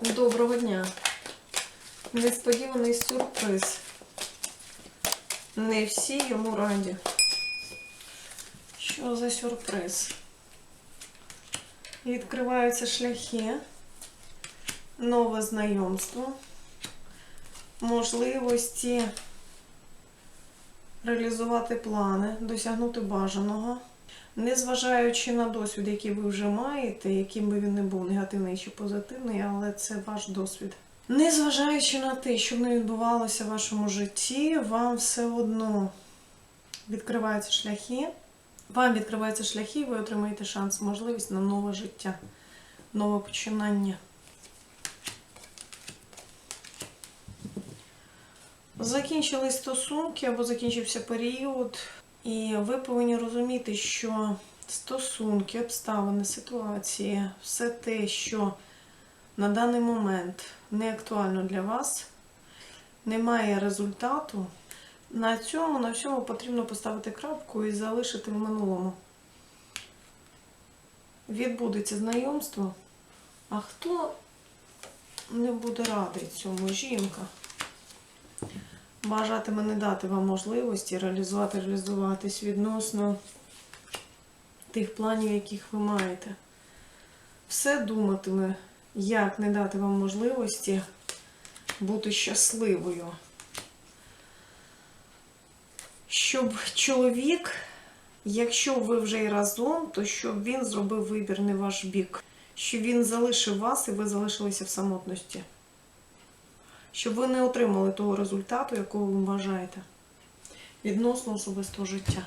Доброго дня. Несподіваний сюрприз. Не всі йому раді. Що за сюрприз? Відкриваються шляхи, нове знайомство, можливості реалізувати плани, досягнути бажаного. Незважаючи на досвід, який ви вже маєте, яким би він не був негативний чи позитивний, але це ваш досвід. Незважаючи на те, що не відбувалося в вашому житті, вам все одно відкриваються шляхи. Вам відкриваються шляхи, і ви отримаєте шанс, можливість на нове життя, нове починання. Закінчились стосунки або закінчився період, і ви повинні розуміти, що стосунки, обставини, ситуації, все те, що на даний момент не актуально для вас, немає результату. На цьому, на всьому потрібно поставити крапку і залишити в минулому. Відбудеться знайомство. А хто не буде радий цьому? Жінка бажатиме не дати вам можливості реалізувати, реалізуватись відносно тих планів, яких ви маєте. Все думатиме, як не дати вам можливості бути щасливою. Щоб чоловік, якщо ви вже й разом, то щоб він зробив вибір не ваш бік, щоб він залишив вас і ви залишилися в самотності щоб ви не отримали того результату, якого ви бажаєте відносно особистого життя.